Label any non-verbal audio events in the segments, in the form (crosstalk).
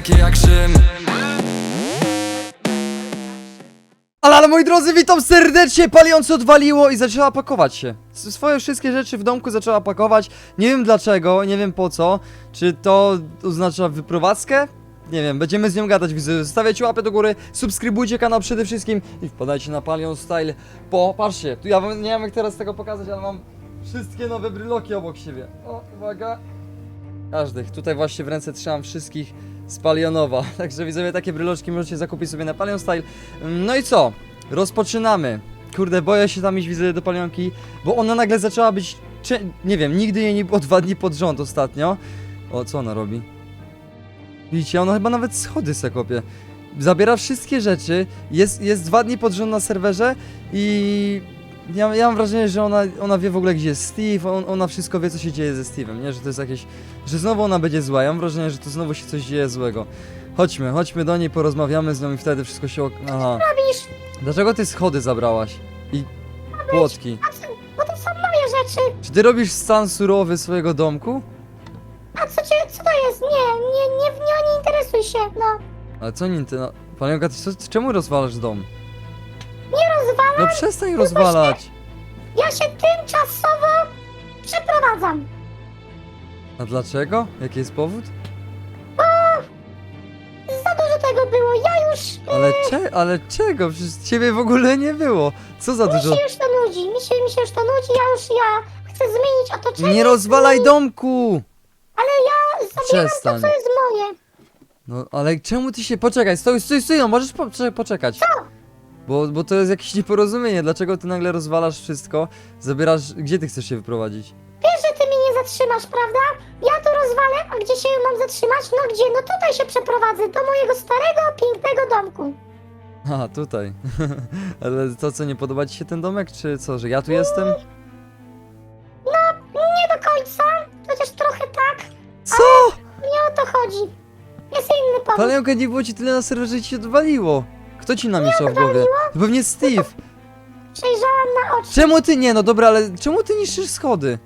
wielkie jak Rzym Ale, ale moi drodzy, witam serdecznie! Paliąc odwaliło i zaczęła pakować się. Swoje wszystkie rzeczy w domku zaczęła pakować. Nie wiem dlaczego, nie wiem po co. Czy to oznacza wyprowadzkę? Nie wiem, będziemy z nią gadać, widzę. Zostawiajcie łapę do góry, subskrybujcie kanał przede wszystkim i wpadajcie na Palion Style. Po, patrzcie, tu ja nie wiem jak teraz tego pokazać, ale mam wszystkie nowe bryloki obok siebie. O, uwaga. Każdych. Tutaj właśnie w ręce trzymam wszystkich z Palionowa. (laughs) Także widzowie, takie bryloczki możecie zakupić sobie na Palion Style. No i co? Rozpoczynamy. Kurde, boję się tam iść widzę do palionki, bo ona nagle zaczęła być. Nie wiem, nigdy jej nie było (laughs) dwa dni pod rząd ostatnio. O, co ona robi? Widzicie, ona chyba nawet schody se kopie. Zabiera wszystkie rzeczy, jest, jest dwa dni pod rząd na serwerze i ja, ja mam wrażenie, że ona, ona wie w ogóle gdzie jest Steve, on, ona wszystko wie co się dzieje ze Steve'em, nie? Że to jest jakieś, że znowu ona będzie zła, ja mam wrażenie, że to znowu się coś dzieje złego. Chodźmy, chodźmy do niej, porozmawiamy z nią i wtedy wszystko się ok... Aha. robisz? Dlaczego ty schody zabrałaś? I płotki. A co? Bo to są moje rzeczy. Czy ty robisz stan surowy swojego domku? A co cię, co to jest? Nie, nie, nie, nie, nie interesuj się. No, Ale co nie ty, no... Panienka, ty co, czemu rozwalasz dom? No przestań rozwalać! Ja się tymczasowo przeprowadzam. A dlaczego? Jaki jest powód? Za dużo tego było. Ja już... Ale cze, ale czego? Przecież ciebie w ogóle nie było. Co za Mi dużo... się już to nudzi. Mi się, mi się już to nudzi. Ja już, ja chcę zmienić otoczenie. Nie rozwalaj domku! Ale ja zabieram Przestań. to, co jest moje. No ale czemu ty się... Poczekaj, stój, stój, stój, no możesz po, cze- poczekać. Co? Bo, bo to jest jakieś (laughs) nieporozumienie. Dlaczego ty nagle rozwalasz wszystko? Zabierasz... Gdzie ty chcesz się wyprowadzić? Wiesz, że ty mnie nie zatrzymasz, prawda? Ja to rozwalę, a gdzie się mam zatrzymać? No gdzie? No tutaj się przeprowadzę. Do mojego starego, pięknego domku. A, tutaj. (laughs) Ale to co, nie podoba ci się ten domek, czy co, że ja tu jestem? Nie do końca, chociaż trochę tak. Co? Nie o to chodzi. Jest inny powód. Palenka, nie było ci tyle na serwerze, że ci się odwaliło. Kto ci namieszał w głowie? To pewnie Steve. Przejrzałam na oczy, Czemu ty nie? No dobra, ale czemu ty niszczysz schody?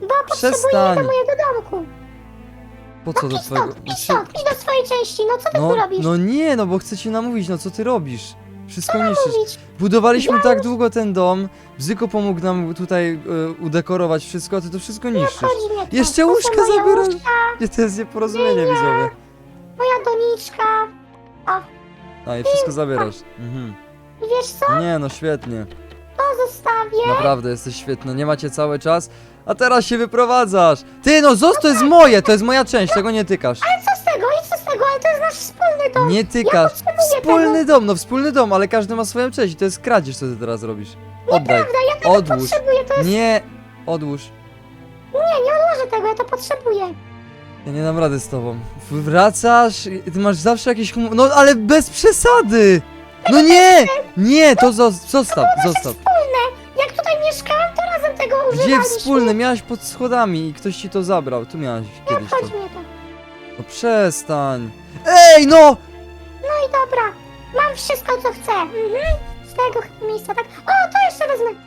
bo potrzebuję Przestań. do mojego domku. Po co do Idź twojego... stąd, idź stąd, idź do swojej części. No co ty No, tu robisz? no nie, no bo chcę ci namówić, no co ty robisz? Wszystko niszczysz. mówić? Budowaliśmy tak długo ten dom, Bzyko pomógł nam tutaj e, udekorować wszystko, a ty to wszystko niszczysz. Chodzi mnie to. Jeszcze To są łóżka moje zabierasz. łóżka, Nie, to jest nieporozumienie widzowie. Moja doniczka. A i wszystko zabierasz. Mhm. I wiesz co? Nie, no świetnie. To zostawię. Naprawdę jesteś świetna, nie macie cały czas, a teraz się wyprowadzasz. Ty, no zos, to jest moje, to jest moja część, tego nie tykasz. Ale co z tego? I co z tego? Ale to jest nasz wspólny dom. Nie tykasz. potrzebuję Wspólny dom, no wspólny dom, ale każdy ma swoją część i to jest kradzież, co ty teraz robisz. Oddaj. Prawda, ja tego Odłóż. potrzebuję. To jest... Nie, odłóż. Nie, nie odłożę tego, ja to potrzebuję. Ja nie dam rady z tobą. Wracasz, i ty masz zawsze jakieś humor... No ale bez przesady! No nie! Nie, to zo- zostaw, zostaw. Wspólne. Jak tutaj mieszkałam, to razem tego Gdzie używaliśmy. wspólny? Miałaś pod schodami i ktoś ci to zabrał. Tu miałaś kiedyś to. Chodź mnie to. No przestań. Ej, no! No i dobra. Mam wszystko, co chcę. Mhm. Z tego miejsca, tak. O, to jeszcze wezmę.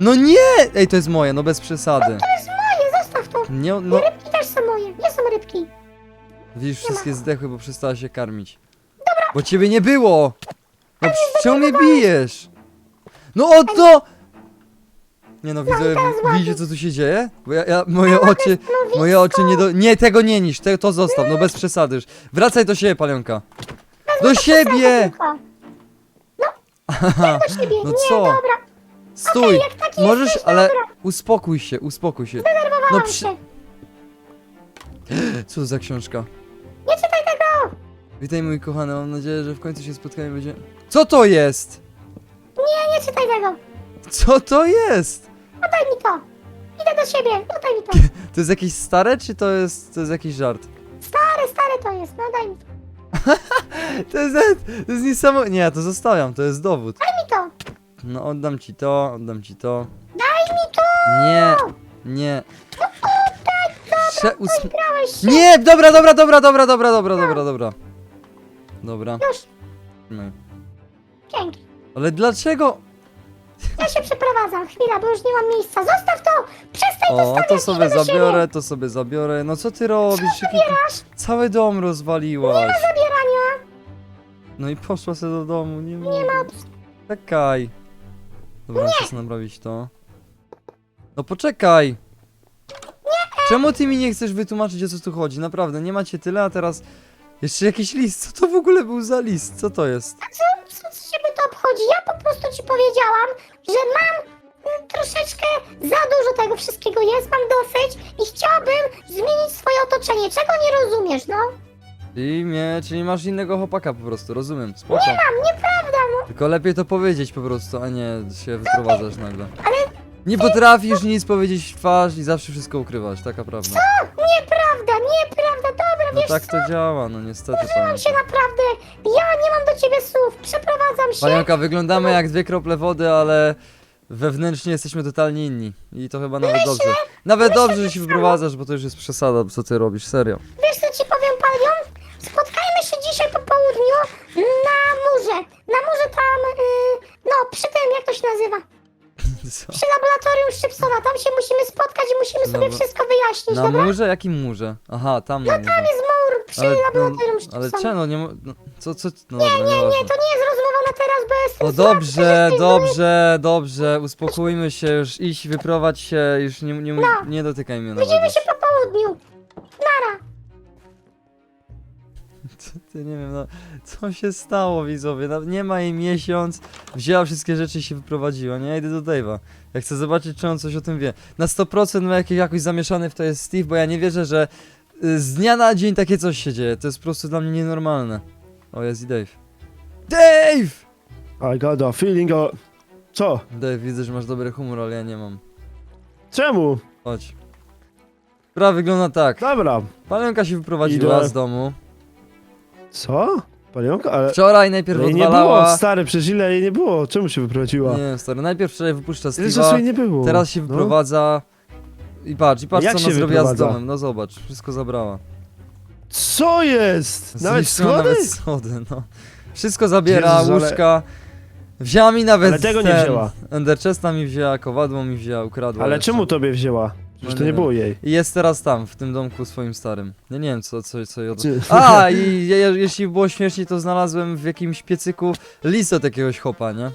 No nie! Ej, to jest moje, no bez przesady. To jest moje, zostaw to. Nie, I no... rybki też są moje. Gdzie są rybki? Widzisz, wszystkie zdechły, bo przestała się karmić. Bo ciebie nie było! No czemu mnie bijesz? No o to! Nie no, widzę, widzicie co tu się dzieje? Bo ja, ja moje oczy, moje oczy nie do... Nie, tego nie niż, te, to zostaw, no bez przesady już. Wracaj do siebie, palionka. Do siebie! No, do (laughs) siebie. No nie, co? dobra. Stój! jak taki Możesz, jesteś, ale dobra. uspokój się, uspokój się. No Zdenerwowałam przy... się. (gasps) Co to za książka? Nie czytaj tego. Witaj mój kochany, mam nadzieję, że w końcu się spotkamy będzie... Co to jest? Nie, nie czytaj tego. Co to jest? Oddaj mi to. Idę do siebie. Oddaj mi to. To jest jakieś stare, czy to jest, to jest jakiś żart? Stare, stare to jest. No daj mi to. (laughs) To jest, to jest niesamowite. Nie, ja to zostawiam, to jest dowód. Daj mi to. No oddam ci to, oddam ci to. Daj mi to. Nie, nie. Prze us- Grałeś się. nie, dobra, dobra, dobra, dobra, dobra, dobra, dobra, dobra. Dobra. Już. No. Dzięki. Ale dlaczego? Ja się przeprowadzam. Chwila, bo już nie mam miejsca. Zostaw to. Przestań O, to sobie do siebie. zabiorę, to sobie zabiorę. No co ty robisz? Jaki- Cały dom rozwaliłaś. Zabierania. No i poszła sobie do domu, nie mogę. Czekaj. Dobra, sobie naprawić to. No poczekaj! Czemu ty mi nie chcesz wytłumaczyć o co tu chodzi? Naprawdę, nie macie tyle, a teraz... Jeszcze jakiś list, co to w ogóle był za list? Co to jest? Co, co, co ciebie to obchodzi? Ja po prostu ci powiedziałam, że mam mm, troszeczkę za dużo tego wszystkiego jest, mam dosyć i chciałabym zmienić swoje otoczenie. Czego nie rozumiesz, no? Czyli mnie, czyli masz innego chłopaka po prostu, rozumiem, spoko. Mam, nieprawda, no. Tylko lepiej to powiedzieć po prostu, a nie się wyprowadzasz nagle. Nie potrafisz nic powiedzieć w twarz i zawsze wszystko ukrywasz, taka prawda. Nieprawda, nieprawda, dobra, No wiesz tak co? to działa, no niestety pamiętam. się naprawdę. Ja nie mam do ciebie słów. Przeprowadzam się. Panienka, wyglądamy jak dwie krople wody, ale wewnętrznie jesteśmy totalnie inni. I to chyba nawet dobrze. Nawet dobrze, że się wyprowadzasz, bo to już jest przesada, co ty robisz, serio. Wiesz co ci powiem, Palion? Spotkajmy się dzisiaj po południu na murze. Na murze tam, yy, no przy tym, jak to się nazywa? Co? Przy laboratorium Szczypsona. Tam się musimy spotkać i musimy sobie Dobra. wszystko wyjaśnić, Na dobra? murze? Jakim murze? Aha, tam na murze. Tam jest mur przy Ale, no, laboratorium ale Szczypsona. czemu, nie mo- no, co, co, no dobra, Nie, nie, to nie jest rozmowa na teraz, bo jestem O dobrze, dobrze, dobrze, uspokójmy się, już idź, wyprowadź się, już nie, nie, No. nie dotykaj mnie nawet. Widzimy się po południu. Nara. (laughs) Co ty, nie wiem, no, co się stało widzowie, no, nie ma jej miesiąc, wzięła wszystkie rzeczy i się wyprowadziła, nie, ja idę do Dave'a, ja chcę zobaczyć, czy on coś o tym wie. Na 100% ma jakiś, jakoś zamieszany w to jest Steve, bo ja nie wierzę, że y, z dnia na dzień takie coś się dzieje, to jest po prostu dla mnie nienormalne. O, jest i Dave. Dave! I got a feeling o... Co? Dave, widzę, że masz dobry humor, ale ja nie mam. Czemu? Chodź. Sprawa wygląda tak. Dobra. Palenka się wyprowadziła Idę. z domu. Co? Palionka? Ale... Wczoraj najpierw Jej nie odwalała... było, stary, przecież ile jej nie było? Czemu się wyprowadziła? Nie wiem, stary, najpierw wczoraj wypuszcza Ile czasu Steve'a, jej nie było? teraz się No. wyprowadza... I patrz, i patrz Jak co ona się zrobiła z wyprowadza? domem, no zobacz, wszystko zabrała. Co jest? Nawet Zniszczyła schody? Nawet schody, no. Wszystko zabiera, Jezus, ale- łóżka. Wzięła mi nawet Ale tego nie ten, wzięła. Ender chesta mi wzięła, kowadło mi wzięła, ukradła Ale jeszcze. czemu tobie wzięła? Przecież No to nie było jej. I jest teraz tam, w tym domku swoim starym. Ja nie wiem co, co, co jej od... Czy- A, i je, jeśli było śmieszniej, to znalazłem w jakimś piecyku list od jakiegoś chopa, nie?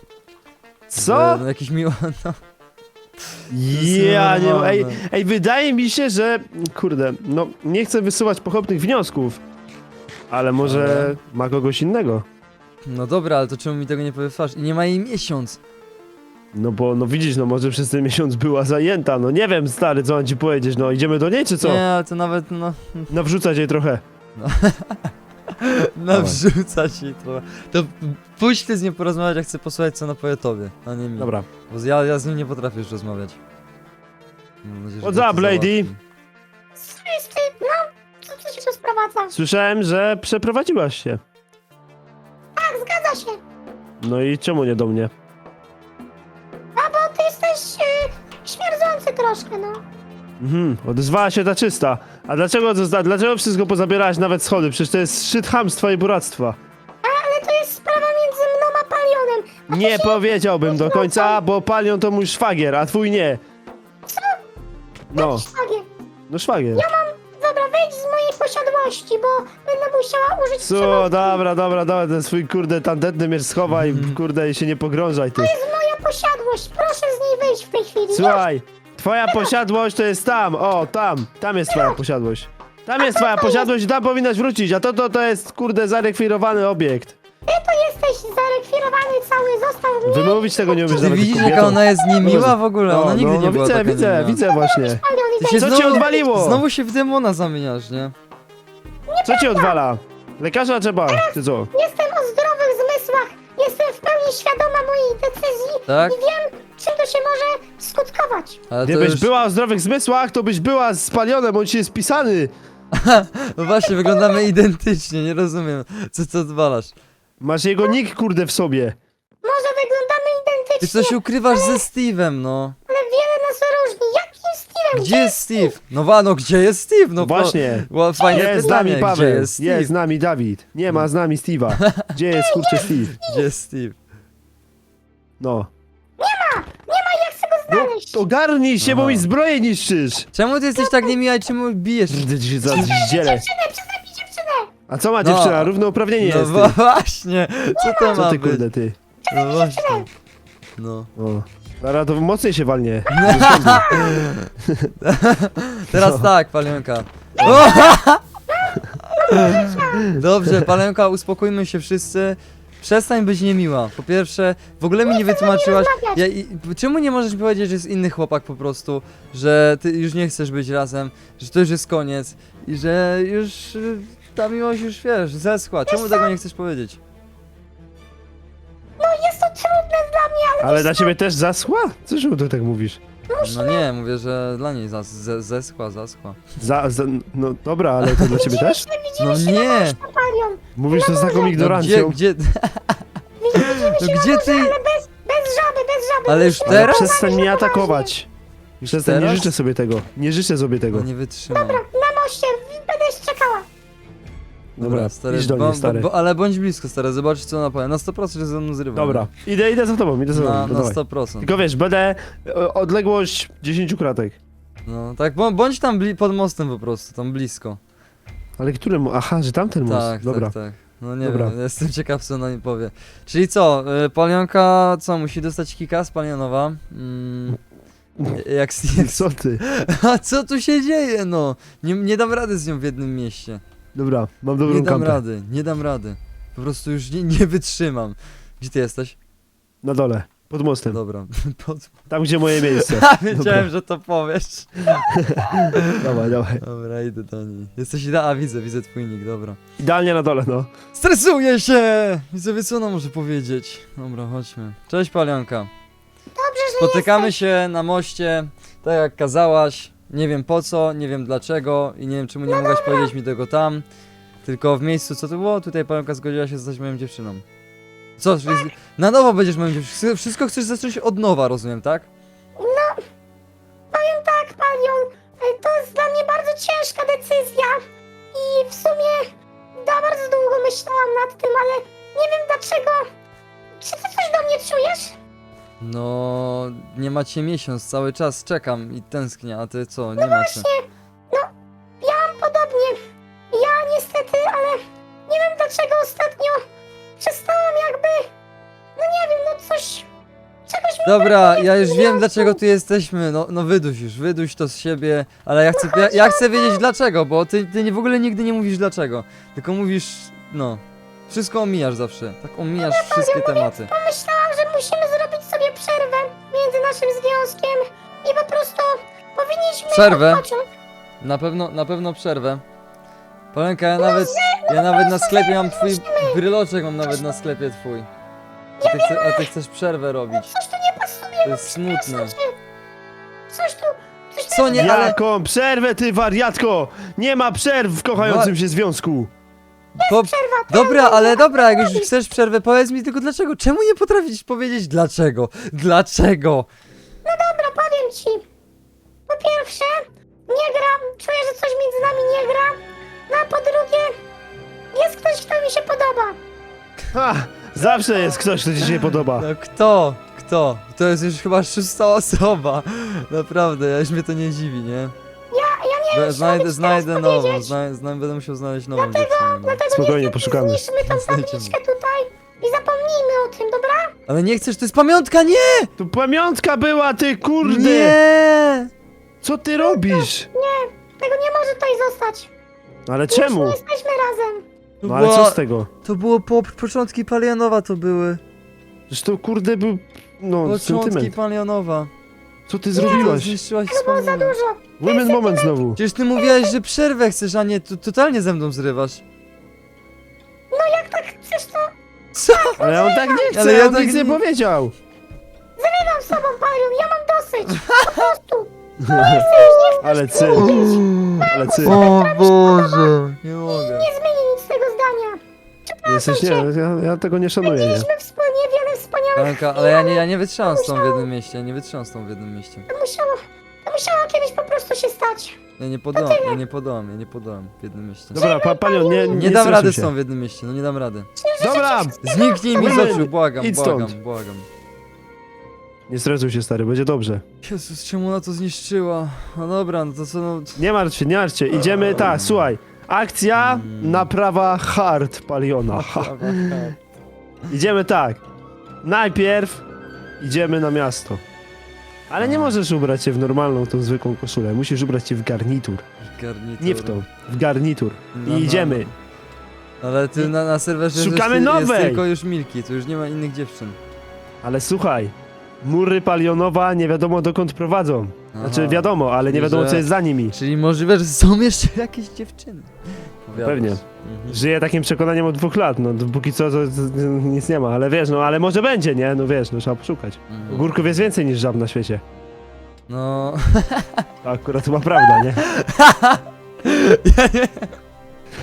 Co? Że, jakiś miło, (laughs) no. Ja nie ej, ej, wydaje mi się, że... Kurde, no nie chcę wysyłać pochopnych wniosków. Ale może ma kogoś innego. No dobra, ale to czemu mi tego nie powie twarz? I nie ma jej miesiąc. No bo, no widzisz, no może przez ten miesiąc była zajęta. No nie wiem, stary, co mam ci powiedzieć. No idziemy do niej, czy co? Nie, ale to nawet, no, Nawrzucać jej trochę. (laughs) nawrzucać jej trochę. To pójdź ty z nią porozmawiać, jak chcę posłuchać, co ona powie tobie, a nie mi. Dobra. Bo ja, ja z nim nie potrafię już rozmawiać. Mam nadzieję, że What's to up, lady? załatwi. Co jest ty? No, co, co się tu sprowadza? Słyszałem, że przeprowadziłaś się. Tak, zgadza się. No i czemu nie do mnie? Troszkę, no. Mhm, odezwała się ta czysta. A dlaczego, to dlaczego wszystko pozabierałaś, nawet schody? Przecież to jest szczyt chamstwa i buractwa. Ale to jest sprawa między mną a Palionem. A Nie się... powiedziałbym do końca, bo palion to mój szwagier, a twój nie. No, Szwagier. no szwagier. Dobra, wejdź z mojej posiadłości, bo będę musiała użyć Co, przemocy. dobra, dobra, dobra, ten swój kurde tandetny miecz schowaj, kurde, i się nie pogrążaj ty. To jest moja posiadłość, proszę z niej wyjść w tej chwili. Słuchaj, twoja posiadłość to jest tam, o, tam, tam jest twoja posiadłość. Tam jest twoja posiadłość i tam powinnaś wrócić, a to, to, to jest, kurde, zarekwirowany obiekt. Ty to jesteś zarekwirowany cały, został mnie. Wymówić tego nie umiesz Ty nawet widzisz, kobietą. jaka ona jest niemiła w ogóle, ona No, nigdy no, nie no, była widzę, taka widzę, niemiła. widzę właśnie. Palion, Ty idę. się Co znowu, ci odwaliło? Znowu się w demona zamieniasz, nie? Co ci odwala? Lekarza trzeba, czy co? Jestem o zdrowych zmysłach. Jestem w pełni świadoma mojej decyzji Tak? i wiem, czym to się może skutkować. Ale Gdybyś już... była o zdrowych zmysłach, to byś była spalionem, on ci jest pisany. (laughs) No właśnie, wyglądamy identycznie, nie rozumiem. Co ty odwalasz? Masz jego nick, kurde, w sobie. Może wyglądamy Ty identycznie, coś ukrywasz ze Steve'em, no. ale wiele nas różni. Jakim Steve'em? Gdzie jest Steve? No wa, no gdzie jest Steve? No Właśnie. Po, ła- fajne Jest z pytanie, nami gdzie Paweł, jest Steve? jest z nami Dawid, nie ma z nami Steve'a. (laughs) Gdzie jest, kurczę, Steve? Gdzie jest Steve? No. Znaleźć. ogarnij się, bo mi zbroję niszczysz! Czemu ty jesteś tak niemiła i czemu bijesz? Ci zaraz zdzielę. Dziewczynę, przestań mi dziewczynę. A co ma No. dziewczyna? Równouprawnienie No jest, wa- ty. właśnie, co to Co ma ty, być? kurde, ty? No właśnie. No. O. To mocniej się walnie. Teraz tak, Palionka. O! Dobrze, Palionka, uspokójmy się wszyscy. Przestań być niemiła. Po pierwsze, w ogóle mi nie wytłumaczyłaś. Ja, i, czemu nie możesz mi powiedzieć, że jest inny chłopak po prostu? Że ty już nie chcesz być razem, że to już jest koniec i że już y, ta miłość już wiesz, zeschła. Czemu tego nie chcesz powiedzieć? No jest to trudne dla mnie, ale Ale dla ciebie też zasła? Co czemu ty tak mówisz? No nie, mówię, że dla niej zas, ze, zeschła, zaschła. Za, za, no dobra, ale to dla ciebie też? No nie! Mówisz to z taką No gdzie, ignorancją. gdzie, no gdzie ty? Ale bez, bez żaby, bez żaby. Ale już Ale teraz? przestań mnie atakować. Przestań, nie teraz? życzę sobie tego. Nie życzę sobie tego. No nie wytrzymam. Na moście, będę czekała. Dobra, stary, idź do bo, mnie, stary. Bo, ale bądź blisko, stary, zobacz co ona powie. Na 100% że ze mną zrywa. Dobra, idę, idę za tobą, idę za tobą. Na, no na dawaj. 100%. Tylko wiesz, będę e, odległość 10 kratek. No tak, bą- bądź tam bli- pod mostem po prostu, tam blisko. Ale którym? Aha, że tamten most. Tak, Dobra. tak, tak. No nie Dobra. wiem, jestem ciekaw co ona mi powie. Czyli co, y, Palionka, co, musi dostać kika z Palionowa? Mm, (laughs) jak jest. Co ty? (laughs) A co tu się dzieje, no? Nie, nie dam rady z nią w jednym mieście. Dobra, mam dobrą Nie dam kampę. rady, nie dam rady. Po prostu już nie, nie wytrzymam. Gdzie ty jesteś? Na dole, pod mostem. Dobra. (laughs) Pod... Tam, gdzie moje miejsce. (laughs) Wiedziałem, że to powiesz. (laughs) dawaj, dawaj. Dobra, idę do niej. Jesteś idea, a widzę, widzę twój nick, dobra. Idealnie na dole, no. Stresuję się! Widzę, co ona może powiedzieć. Dobra, chodźmy. Cześć, Palionka. Dobrze, że Spotykamy się na moście, tak jak kazałaś. Nie wiem po co, nie wiem dlaczego i nie wiem czemu nie mogłaś powiedzieć mi tego tam. Tylko w miejscu, co to było? Tutaj Palionka zgodziła się zostać moją dziewczyną. Co, czyli na nowo będziesz moją dziewczyną? Wszystko chcesz zacząć od nowa, rozumiem, tak? powiem tak, Palion, e, to jest dla mnie bardzo ciężka decyzja i w sumie da bardzo długo myślałam nad tym, ale nie wiem dlaczego. Czy ty coś do mnie czujesz? No, nie macie miesiąc, cały czas czekam i tęsknię, a ty co, nie macie. Ja mam podobnie. Ja niestety, ale nie wiem dlaczego ostatnio Dobra, ja już wiem dlaczego tu jesteśmy, no, no wyduś już, wyduś to z siebie, ale ja chcę, ja, ja chcę wiedzieć dlaczego, bo ty, ty nie, w ogóle nigdy nie mówisz dlaczego, tylko mówisz, no, wszystko omijasz zawsze, tak omijasz wszystkie tematy. Pomyślałam, że musimy zrobić sobie przerwę między naszym związkiem i po prostu powinniśmy Przerwę? odpocząć. Na pewno, na pewno przerwę. Polenka, ja nawet, ja nawet na sklepie mam twój bryloczek, mam nawet na sklepie twój. A ty, chce, a ty chcesz przerwę robić, Coś tu nie pasuje, to jest smutne. coś tu, coś tu Co nie, ale Jaką przerwę, ty wariatko! Nie ma przerw w kochającym się związku. Po... przerwa. Dobra, ale dobra, jak już chcesz przerwę, powiedz mi tylko dlaczego. Czemu nie potrafisz powiedzieć dlaczego? Dlaczego? Dobra, powiem ci. Po pierwsze, nie gra, czuję, że coś między nami nie gra. No a po drugie, jest ktoś, kto mi się podoba. Ha! Zawsze jest ktoś, kto ci się podoba. No kto? Kto? To jest już chyba szósta osoba. Naprawdę, ja już mnie to nie dziwi, nie? Ja, ja nie Znajdę, znajdę nową, powiedzieć. zna, zna, będę musiał znaleźć nową dziewczynę. No. Dlatego Spokojnie, niestety poszukamy. zniszczmy tą Znajdziemy. tabliczkę tutaj i zapomnijmy o tym, dobra? Ale nie chcesz, to jest pamiątka, nie! Tu pamiątka była, ty kurde! Nie! Co ty robisz? Nie, tego nie może tutaj zostać. Ale Już czemu? nie jesteśmy razem. To No ale była- co z tego? To było po początki Palianowa to były. To kurde był... No, Początki sentyment. Palianowa. Co ty zrobiłaś? Zniszczyłaś To było za wspomnienia. dużo. Women moment znowu. Przecież ty mówiłaś, że przerwę chcesz, a nie tu totalnie ze mną zrywasz. No jak tak chcesz, to Co? Ale on tak nie chce, Ale ja on tak nic nie nie- powiedział. zrywam z sobą, Palion, ja mam dosyć. Po (laughs) prostu. (laughs) Ale cy, ale cy. O Boże! Nie mogę. Nie zmienię nic z tego zdania. Jesteś, nie, ja, ja tego nie szanuję, nie. Mieliśmy wspólnie wiele wspaniałych Franka, ale ja nie, ja nie wytrzymam z tą w jednym mieście, ja nie wytrzymam z tą w jednym mieście. To musiało, to musiało kiedyś po prostu się stać. Ja nie podołam, ja nie podołam, ja nie podołam w jednym mieście. Dobra, pa, panion, nie, nie, Nie dam stresuj rady z się. tą w jednym mieście, no nie dam rady. Dobra, Zniknij mi z oczu, błagam, idź błagam, błagam. Nie stresuj się, stary, będzie dobrze. Jezus, czemu ona to zniszczyła? No dobra, no to co, no... Nie martw się, nie martw się. Idziemy, tak, słuchaj. Akcja, naprawa hard paliona. (laughs) Ha. Idziemy tak. Najpierw idziemy na miasto. Ale nie możesz ubrać się w normalną, tą zwykłą koszulę. Musisz ubrać się w garnitur. Garnitur. Nie w tą, w garnitur. No, I no, idziemy. no. Ale ty na, na serwerze Szukamy jest, jest nowej! tylko już Milki, tu już nie ma innych dziewczyn. Ale słuchaj, mury palionowa nie wiadomo dokąd prowadzą. Znaczy Aha. wiadomo, ale nie wiadomo że- co jest za nimi. Czyli możliwe, że są jeszcze (laughs) jakieś dziewczyny. Powiadasz. Pewnie. Mhm. Żyję takim przekonaniem od dwóch lat, no póki co to, to, to nic nie ma, ale wiesz, no ale może będzie, nie? No wiesz, no trzeba poszukać. Mhm. Ogórków jest więcej niż żab na świecie. No... To akurat chyba prawda, nie? (laughs) To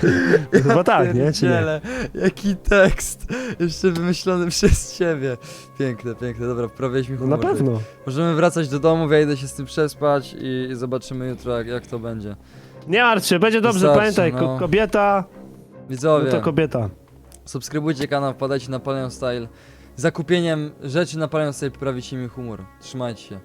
(laughs) Chyba tak, nie? Czy nie? Jaki tekst! Jeszcze wymyślony przez ciebie. Piękne, piękne. Dobra, wprawiliśmy No na humor. pewno. Możemy wracać do domu, ja idę się z tym przespać i, i zobaczymy jutro jak, jak to będzie. Nie martw się, będzie dobrze, Wystarczy, pamiętaj, no. ko kobieta, Widzowie, no to kobieta. subskrybujcie kanał, wpadajcie na Palion Style. Zakupieniem rzeczy na Palion Style poprawicie mi humor. Trzymajcie się.